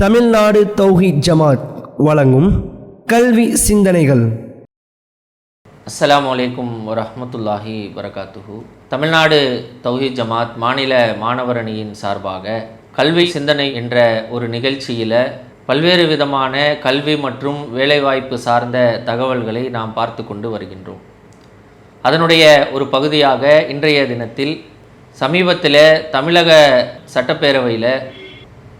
தமிழ்நாடு தௌஹி ஜமாத் வழங்கும் கல்வி சிந்தனைகள். அஸ்லாம் அலைக்கும் வரமத்துல்லாஹி வரகாத்துஹு. தமிழ்நாடு தௌஹி ஜமாத் மாநில மாணவர் அணியின் சார்பாக கல்வி சிந்தனை என்ற ஒரு நிகழ்ச்சியில் பல்வேறு விதமான கல்வி மற்றும் வேலைவாய்ப்பு சார்ந்த தகவல்களை நாம் பார்த்து கொண்டு வருகின்றோம். அதனுடைய ஒரு பகுதியாக இன்றைய தினத்தில் சமீபத்தில் தமிழக சட்டப்பேரவையில்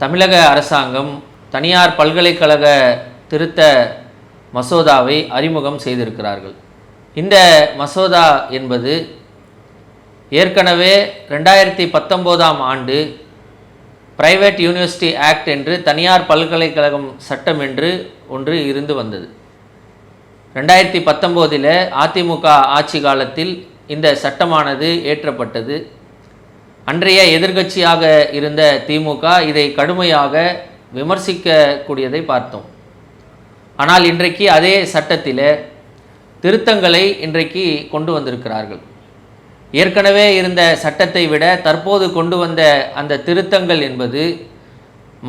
தமிழக அரசாங்கம் தனியார் பல்கலைக்கழக திருத்த மசோதாவை அறிமுகம் செய்திருக்கிறார்கள். இந்த மசோதா என்பது ஏற்கனவே ரெண்டாயிரத்தி பத்தொம்போதாம் ஆண்டு பிரைவேட் யூனிவர்சிட்டி ஆக்ட் என்று தனியார் பல்கலைக்கழகம் சட்டம் என்று ஒன்று இருந்து வந்தது. ரெண்டாயிரத்தி பத்தொம்போதில் அதிமுக ஆட்சி காலத்தில் இந்த சட்டமானது ஏற்றப்பட்டது. அன்றைய எதிர்க்கட்சியாக இருந்த திமுக இதை கடுமையாக விமர்சிக்கக்கூடியதை பார்த்தோம். ஆனால் இன்றைக்கு அதே சட்டத்தில் திருத்தங்களை இன்றைக்கு கொண்டு வந்திருக்கிறார்கள். ஏற்கனவே இருந்த சட்டத்தை விட தற்போது கொண்டு வந்த அந்த திருத்தங்கள் என்பது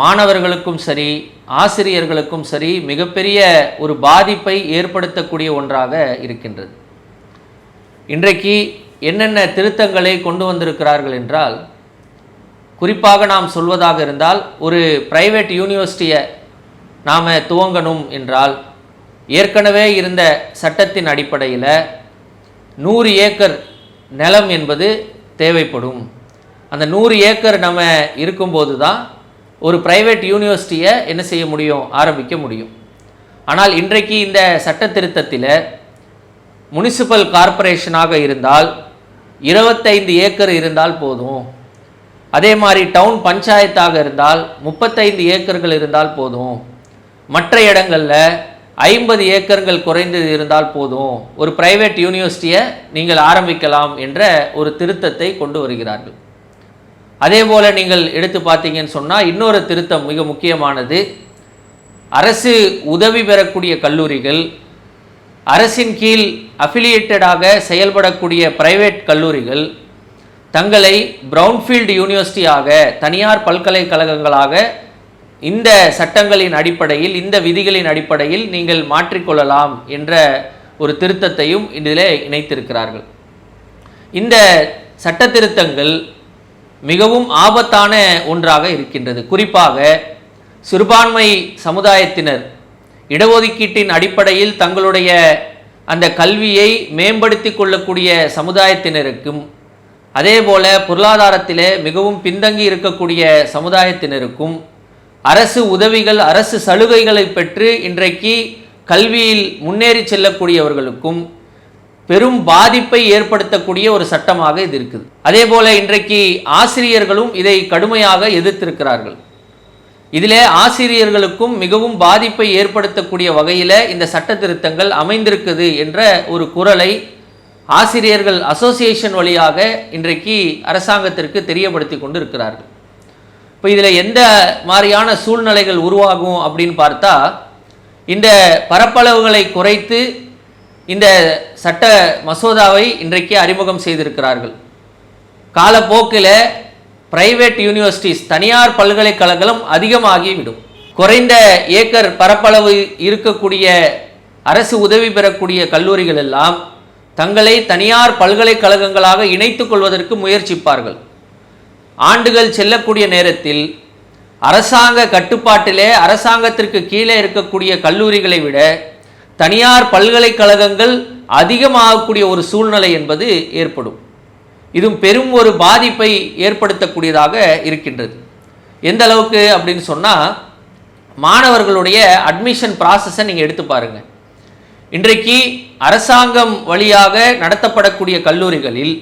மாணவர்களுக்கும் சரி ஆசிரியர்களுக்கும் சரி மிகப்பெரிய ஒரு பாதிப்பை ஏற்படுத்தக்கூடிய ஒன்றாக இருக்கின்றது. இன்றைக்கு என்னென்ன திருத்தங்களை கொண்டு வந்திருக்கிறார்கள் என்றால் குறிப்பாக நாம் சொல்வதாக இருந்தால் ஒரு பிரைவேட் யூனிவர்சிட்டியை நாம் துவங்கணும் என்றால் ஏற்கனவே இருந்த சட்டத்தின் அடிப்படையில் நூறு ஏக்கர் நிலம் என்பது தேவைப்படும். அந்த நூறு ஏக்கர் நம்ம இருக்கும்போது தான் ஒரு பிரைவேட் யூனிவர்சிட்டியை என்ன செய்ய முடியும் ஆரம்பிக்க முடியும். ஆனால் இன்றைக்கு இந்த சட்ட திருத்தத்தில் முனிசிபல் கார்ப்பரேஷனாக இருந்தால் இருபத்தைந்து ஏக்கர் இருந்தால் போதும். அதே மாதிரி டவுன் பஞ்சாயத்தாக இருந்தால் முப்பத்தைந்து ஏக்கர்கள் இருந்தால் போதும். மற்ற இடங்களில் ஐம்பது ஏக்கர்கள் குறைந்தது இருந்தால் போதும். ஒரு பிரைவேட் யூனிவர்சிட்டியை நீங்கள் ஆரம்பிக்கலாம் என்ற ஒரு திருத்தத்தை கொண்டு வருகிறார்கள். அதே போல் நீங்கள் எடுத்து பார்த்தீங்கன்னு சொன்னால் இன்னொரு திருத்தம் மிக முக்கியமானது. அரசு உதவி பெறக்கூடிய கல்லூரிகள் அரசின் கீழ் அஃபிலியேட்டடாக செயல்படக்கூடிய பிரைவேட் கல்லூரிகள் தங்களை பிரவுன்ஃபீல்டு யூனிவர்சிட்டியாக தனியார் பல்கலைக்கழகங்களாக இந்த சட்டங்களின் அடிப்படையில் இந்த விதிகளின் அடிப்படையில் நீங்கள் மாற்றிக்கொள்ளலாம் என்ற ஒரு திருத்தத்தையும் இதில் இணைத்திருக்கிறார்கள். இந்த சட்ட திருத்தங்கள் மிகவும் ஆபத்தான ஒன்றாக இருக்கின்றது. குறிப்பாக சிறுபான்மை சமுதாயத்தினர் இடஒதுக்கீட்டின் அடிப்படையில் தங்களுடைய அந்த கல்வியை மேம்படுத்தி கொள்ளக்கூடிய சமுதாயத்தினருக்கும் அதே போல பொருளாதாரத்திலே மிகவும் பின்தங்கி இருக்கக்கூடிய சமுதாயத்தினருக்கும் அரசு உதவிகள் அரசு சலுகைகளை பெற்று இன்றைக்கு கல்வியில் முன்னேறி செல்லக்கூடியவர்களுக்கும் பெரும் பாதிப்பை ஏற்படுத்தக்கூடிய ஒரு சட்டமாக இது இருக்குது. அதே போல இன்றைக்கு ஆசிரியர்களும் இதை கடுமையாக எதிர்த்திருக்கிறார்கள். இதிலே ஆசிரியர்களுக்கும் மிகவும் பாதிப்பை ஏற்படுத்தக்கூடிய வகையில் இந்த சட்ட திருத்தங்கள் அமைந்திருக்குது என்ற ஒரு குரலை ஆசிரியர்கள் அசோசியேஷன் வழியாக இன்றைக்கு அரசாங்கத்திற்கு தெரியப்படுத்தி கொண்டு இருக்கிறார்கள் இப்போ இதில் எந்த மாதிரியான சூழ்நிலைகள் உருவாகும் அப்படின்னு பார்த்தா இந்த பரப்பளவுகளை குறைத்து இந்த சட்ட மசோதாவை இன்றைக்கு அறிமுகம் செய்திருக்கிறார்கள். காலப்போக்கில் பிரைவேட் யூனிவர்சிட்டிஸ் தனியார் பல்கலைக்கழகங்களும் அதிகமாகிவிடும். குறைந்த ஏக்கர் பரப்பளவு இருக்கக்கூடிய அரசு உதவி பெறக்கூடிய கல்லூரிகள் எல்லாம் தங்களை தனியார் பல்கலைக்கழகங்களாக இணைத்துக் கொள்வதற்கு முயற்சிப்பார்கள். ஆண்டுகள் செல்லக்கூடிய நேரத்தில் அரசாங்க கட்டுப்பாட்டிலே அரசாங்கத்திற்கு கீழே இருக்கக்கூடிய கல்லூரிகளை விட தனியார் பல்கலைக்கழகங்கள் அதிகமாகக்கூடிய ஒரு சூழ்நிலை என்பது ஏற்படும். இதுவும் பெரும் ஒரு பாதிப்பை ஏற்படுத்தக்கூடியதாக இருக்கின்றது. எந்த அளவுக்கு அப்படின்னு சொன்னால் மாணவர்களுடைய அட்மிஷன் ப்ராசஸை நீங்கள் எடுத்து பாருங்கள் இன்றைக்கு அரசாங்கம் வழியாக நடத்தப்படக்கூடிய கல்லூரிகளில்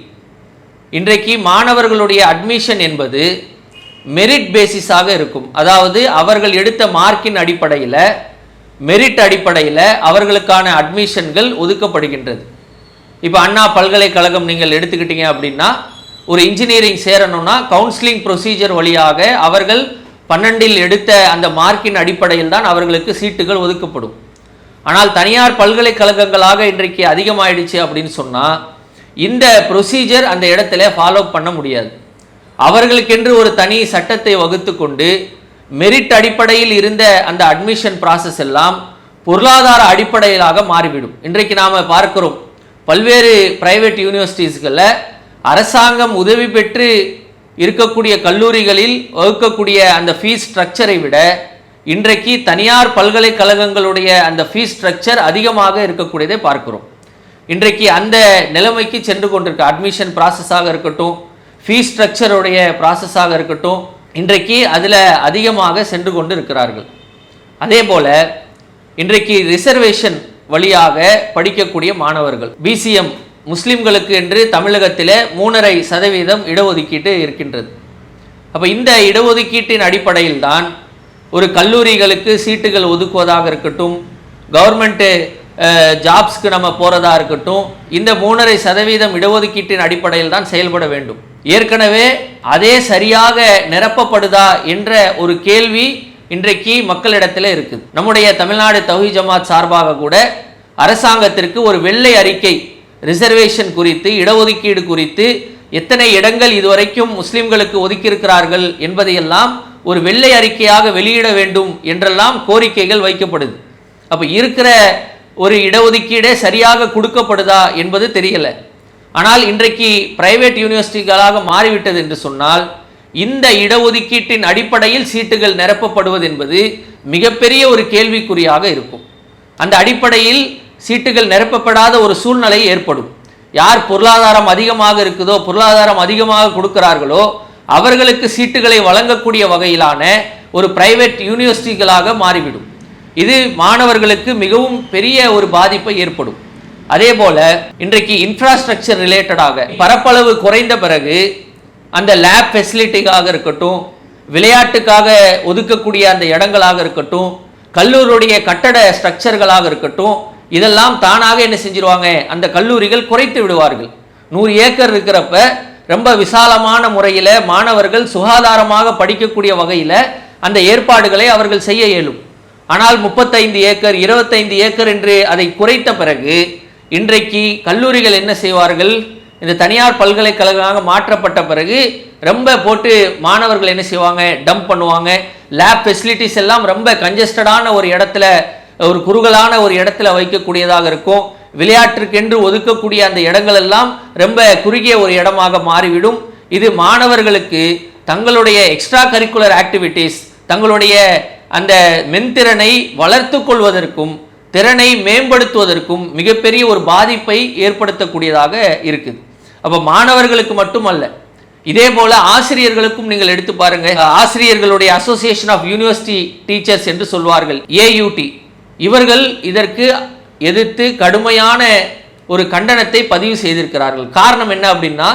இன்றைக்கு மாணவர்களுடைய அட்மிஷன் என்பது மெரிட் பேசிஸாக இருக்கும். அதாவது அவர்கள் எடுத்த மார்க்கின் அடிப்படையில் மெரிட் அடிப்படையில் அவர்களுக்கான அட்மிஷன்கள் ஒதுக்கப்படுகின்றது. இப்போ அண்ணா பல்கலைக்கழகம் நீங்கள் எடுத்துக்கிட்டீங்க அப்படின்னா ஒரு இன்ஜினியரிங் சேரணும்னா கவுன்சிலிங் ப்ரொசீஜர் வழியாக அவர்கள் பன்னெண்டில் எடுத்த அந்த மார்க்கின் அடிப்படையில் தான் அவர்களுக்கு சீட்டுகள் ஒதுக்கப்படும். ஆனால் தனியார் பல்கலைக்கழகங்களாக இன்றைக்கு அதிகமாயிடுச்சு அப்படின்னு சொன்னால் இந்த ப்ரொசீஜர் அந்த இடத்துல ஃபாலோ பண்ண முடியாது. அவர்களுக்கென்று ஒரு தனி சட்டத்தை வகுத்து கொண்டு மெரிட் அடிப்படையில் இருந்த அந்த அட்மிஷன் ப்ராசஸ் எல்லாம் பொருளாதார அடிப்படையிலாக மாறிவிடும். இன்றைக்கு நாம் பார்க்கிறோம் பல்வேறு பிரைவேட் யூனிவர்சிட்டிஸ்களில் அரசாங்கம் உதவி பெற்று இருக்கக்கூடிய கல்லூரிகளில் வகுக்கக்கூடிய அந்த ஃபீஸ் ஸ்ட்ரக்சரை விட இன்றைக்கு தனியார் பல்கலைக்கழகங்களுடைய அந்த ஃபீஸ் ஸ்ட்ரக்சர் அதிகமாக இருக்கக்கூடியதை பார்க்கிறோம். இன்றைக்கு அந்த நிலைமைக்கு சென்று கொண்டிருக்க அட்மிஷன் ப்ராசஸாக இருக்கட்டும் ஃபீஸ் ஸ்ட்ரக்சருடைய ப்ராசஸாக இருக்கட்டும் இன்றைக்கு அதில் அதிகமாக சென்று கொண்டு இருக்கிறார்கள் அதே போல் இன்றைக்கு ரிசர்வேஷன் வழியாக படிக்கக்கூடிய மாணவர்கள். பிசிஎம் முஸ்லிம்களுக்கு என்று தமிழகத்தில் மூணரை சதவீதம் இடஒதுக்கீட்டு இருக்கின்றது. அப்போ இந்த இடஒதுக்கீட்டின் அடிப்படையில் தான் ஒரு கல்லூரிகளுக்கு சீட்டுகள் ஒதுக்குவதாக இருக்கட்டும் கவர்மெண்ட்டு ஜாப்ஸ்க்கு நம்ம போகிறதா இருக்கட்டும் இந்த மூணரை சதவீதம் இடஒதுக்கீட்டின் அடிப்படையில் தான் செயல்பட வேண்டும். ஏற்கனவே அதே சரியாக நிரப்பப்படுதா என்ற ஒரு கேள்வி இன்றைக்கு மக்களிடத்தில் இருக்குது நம்முடைய தமிழ்நாடு தௌஹி ஜமாத் சார்பாக கூட அரசாங்கத்திற்கு ஒரு வெள்ளை அறிக்கை ரிசர்வேஷன் குறித்து இடஒதுக்கீடு குறித்து எத்தனை இடங்கள் இதுவரைக்கும் முஸ்லிம்களுக்கு ஒதுக்கியிருக்கிறார்கள் என்பதையெல்லாம் ஒரு வெள்ளை அறிக்கையாக வெளியிட வேண்டும் என்றெல்லாம் கோரிக்கைகள் வைக்கப்படுது. அப்போ இருக்கிற ஒரு இடஒதுக்கீடே சரியாக கொடுக்கப்படுதா என்பது தெரியலை. ஆனால் இன்றைக்கு பிரைவேட் யூனிவர்சிட்டிகளாக மாறிவிட்டது என்று சொன்னால் இந்த இடஒதுக்கீட்டின் அடிப்படையில் சீட்டுகள் நிரப்பப்படுவது என்பது மிகப்பெரிய ஒரு கேள்விக்குறியாக இருக்கும். அந்த அடிப்படையில் சீட்டுகள் நிரப்பப்படாத ஒரு சூழ்நிலை ஏற்படும். யார் பொருளாதாரம் அதிகமாக இருக்குதோ பொருளாதாரம் அதிகமாக கொடுக்கிறார்களோ அவர்களுக்கு சீட்டுகளை வழங்கக்கூடிய வகையிலான ஒரு பிரைவேட் யூனிவர்சிட்டிகளாக மாறிவிடும். இது மாணவர்களுக்கு மிகவும் பெரிய ஒரு பாதிப்பை ஏற்படும். அதே போல இன்றைக்கு இன்ஃப்ராஸ்ட்ரக்சர் ரிலேட்டடாக பரப்பளவு குறைந்த பிறகு அந்த லேப் ஃபெசிலிட்டிக்காக இருக்கட்டும் விளையாட்டுக்காக ஒதுக்கக்கூடிய அந்த இடங்களாக இருக்கட்டும் கல்லூரியுடைய கட்டட ஸ்ட்ரக்சர்களாக இருக்கட்டும் இதெல்லாம் தானாக என்ன செஞ்சிருவாங்க? அந்த கல்லூரிகள் குறைத்து விடுவார்கள். நூறு ஏக்கர் இருக்கிறப்ப ரொம்ப விசாலமான முறையில் மாணவர்கள் சுகாதாரமாக படிக்கக்கூடிய வகையில் அந்த ஏற்பாடுகளை அவர்கள் செய்ய இயலும். ஆனால் முப்பத்தைந்து ஏக்கர் இருபத்தைந்து ஏக்கர் என்று அதை குறைத்த பிறகு இன்றைக்கு கல்லூரிகள் என்ன செய்வார்கள்? இந்த தனியார் பல்கலைக்கழகமாக மாற்றப்பட்ட பிறகு ரொம்ப போட்டு மாணவர்கள் என்ன செய்வாங்க? டம்ப் பண்ணுவாங்க. லேப் ஃபெசிலிட்டிஸ் எல்லாம் ரொம்ப கஞ்சஸ்டடான ஒரு இடத்துல ஒரு குறுகலான ஒரு இடத்துல வைக்கக்கூடியதாக இருக்கும். விளையாட்டிற்கென்று ஒதுக்கக்கூடிய அந்த இடங்கள் எல்லாம் ரொம்ப குறுகிய ஒரு இடமாக மாறிவிடும். இது மாணவர்களுக்கு தங்களுடைய எக்ஸ்ட்ரா கரிக்குலர் ஆக்டிவிட்டீஸ் தங்களுடைய அந்த மென்திறனை வளர்த்து கொள்வதற்கும் திறனை மேம்படுத்துவதற்கும் மிகப்பெரிய ஒரு பாதிப்பை ஏற்படுத்தக்கூடியதாக இருக்குது. அப்போ மாணவர்களுக்கு மட்டுமல்ல இதே போல ஆசிரியர்களுக்கும் நீங்கள் எடுத்து பாருங்க ஆசிரியர்களுடைய அசோசியேஷன் ஆஃப் யூனிவர்சிட்டி டீச்சர்ஸ் என்று சொல்வார்கள் ஏயூடி இவர்கள் இதற்கு எதிர்த்து கடுமையான ஒரு கண்டனத்தை பதிவு செய்திருக்கிறார்கள். காரணம் என்ன அப்படின்னா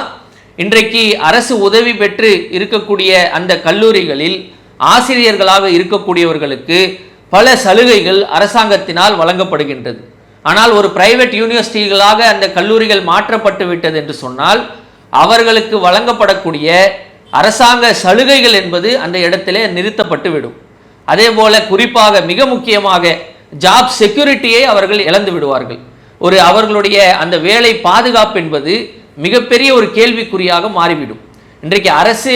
இன்றைக்கு அரசு உதவி பெற்று இருக்கக்கூடிய அந்த கல்லூரிகளில் ஆசிரியர்களாக இருக்கக்கூடியவர்களுக்கு பல சலுகைகள் அரசாங்கத்தினால் வழங்கப்படுகின்றது. ஆனால் ஒரு பிரைவேட் யூனிவர்சிட்டிகளாக அந்த கல்லூரிகள் மாற்றப்பட்டு விட்டது என்று சொன்னால் அவர்களுக்கு வழங்கப்படக்கூடிய அரசாங்க சலுகைகள் என்பது அந்த இடத்திலே நிறுத்தப்பட்டு விடும். அதே போல குறிப்பாக மிக முக்கியமாக ஜாப் செக்யூரிட்டியை அவர்கள் இழந்து விடுவார்கள். ஒரு அவர்களுடைய அந்த வேலை பாதுகாப்பு என்பது மிகப்பெரிய ஒரு கேள்விக்குறியாக மாறிவிடும். இன்றைக்கு அரசு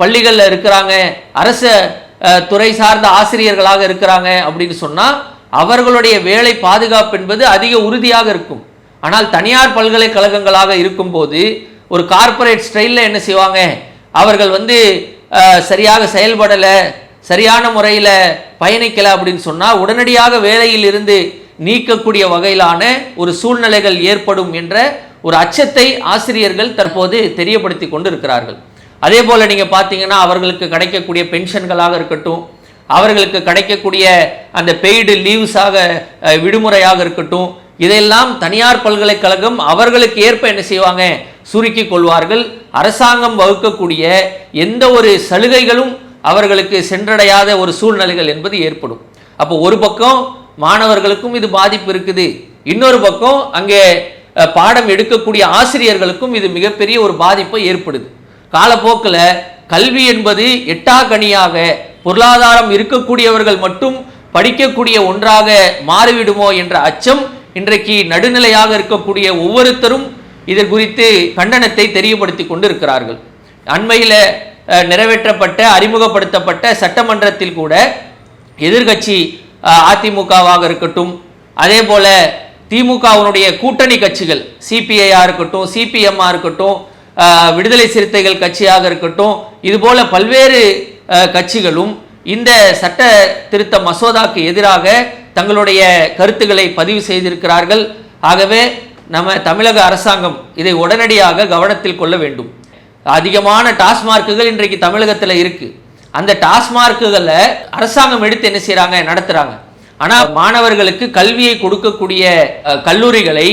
பள்ளிகளில் இருக்கிறாங்க அரசு துறை சார்ந்த ஆசிரியர்களாக இருக்கிறாங்க அப்படின்னு சொன்னால் அவர்களுடைய வேலை பாதுகாப்பு என்பது அதிக உறுதியாக இருக்கும். ஆனால் தனியார் பல்கலைக்கழகங்களாக இருக்கும்போது ஒரு கார்ப்பரேட் ஸ்டைலில் என்ன செய்வாங்க? அவர்கள் வந்து சரியாக செயல்படலை சரியான முறையில் பயணிக்கலை அப்படின்னு சொன்னால் உடனடியாக வேலையில் இருந்து நீக்கக்கூடிய வகையிலான ஒரு சூழ்நிலைகள் ஏற்படும் என்ற ஒரு அச்சத்தை ஆசிரியர்கள் தற்போது தெரியப்படுத்தி கொண்டு இருக்கிறார்கள் அதே போல் நீங்கள் பார்த்தீங்கன்னா அவர்களுக்கு கிடைக்கக்கூடிய பென்ஷன்களாக இருக்கட்டும் அவர்களுக்கு கிடைக்கக்கூடிய அந்த பெய்டு லீவ்ஸாக விடுமுறையாக இருக்கட்டும் இதையெல்லாம் தனியார் பல்கலைக்கழகம் அவர்களுக்கு ஏற்ப என்ன செய்வாங்க? சுருக்கி கொள்வார்கள். அரசாங்கம் வகுக்கக்கூடிய எந்த ஒரு சலுகைகளும் அவர்களுக்கு சென்றடையாத ஒரு சூழ்நிலைகள் என்பது ஏற்படும். அப்போ ஒரு பக்கம் மாணவர்களுக்கும் இது பாதிப்பு இருக்குது. இன்னொரு பக்கம் அங்கே பாடம் எடுக்கக்கூடிய ஆசிரியர்களுக்கும் இது மிகப்பெரிய ஒரு பாதிப்பை ஏற்படுது. காலப்போக்கில் கல்வி என்பது எட்டாக்கனியாக பொருளாதாரம் இருக்கக்கூடியவர்கள் மட்டும் படிக்கக்கூடிய ஒன்றாக மாறிவிடுமோ என்ற அச்சம் இன்றைக்கு நடுநிலையாக இருக்கக்கூடிய ஒவ்வொருத்தரும் இது குறித்து கண்டனத்தை தெரியப்படுத்தி கொண்டு இருக்கிறார்கள் அண்மையில் நிறைவேற்றப்பட்ட அறிமுகப்படுத்தப்பட்ட சட்டமன்றத்தில் கூட எதிர்கட்சி அதிமுகவாக இருக்கட்டும் அதே போல திமுகவினுடைய கூட்டணி கட்சிகள் சிபிஐயா இருக்கட்டும் சிபிஎம்மா இருக்கட்டும் விடுதலை சிறுத்தைகள் கட்சியாக இருக்கட்டும் இது போல பல்வேறு கட்சிகளும் இந்த சட்ட திருத்த மசோதாக்கு எதிராக தங்களுடைய கருத்துக்களை பதிவு செய்திருக்கிறார்கள். ஆகவே நம்ம தமிழக அரசாங்கம் இதை உடனடியாக கவனத்தில் கொள்ள வேண்டும். அதிகமான டாஸ்மார்க்குகள் இன்றைக்கு தமிழகத்தில் இருக்கு. அந்த டாஸ்மார்க்குகளை அரசாங்கம் எடுத்து என்ன செய்கிறாங்க நடத்துகிறாங்க ஆனால் மாணவர்களுக்கு கல்வியை கொடுக்கக்கூடிய கல்லூரிகளை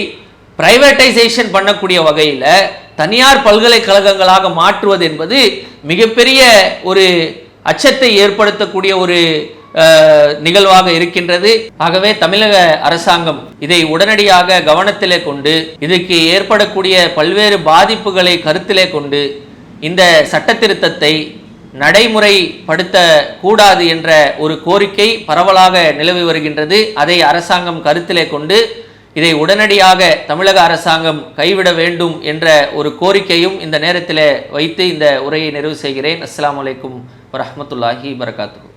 பிரைவேட்டைசேஷன் பண்ணக்கூடிய வகையில் தனியார் பல்கலைக்கழகங்களாக மாற்றுவது என்பது மிகப்பெரிய ஒரு அச்சத்தை ஏற்படுத்தக்கூடிய ஒரு நிகழ்வாக இருக்கின்றது. ஆகவே தமிழக அரசாங்கம் இதை உடனடியாக கவனத்திலே கொண்டு இதுக்கு ஏற்படக்கூடிய பல்வேறு பாதிப்புகளை கருத்திலே கொண்டு இந்த சட்ட திருத்தத்தை நடைமுறைப்படுத்த கூடாது என்ற ஒரு கோரிக்கை பரவலாக நிலவி வருகின்றது. அதை அரசாங்கம் கருத்திலே கொண்டு இதை உடனடியாக தமிழக அரசாங்கம் கைவிட வேண்டும் என்ற ஒரு கோரிக்கையும் இந்த நேரத்தில் வைத்து இந்த உரையை நிறைவு செய்கிறேன். அஸ்லாம் அலைக்கும் வரமத்துல்லாஹி வரகாத்து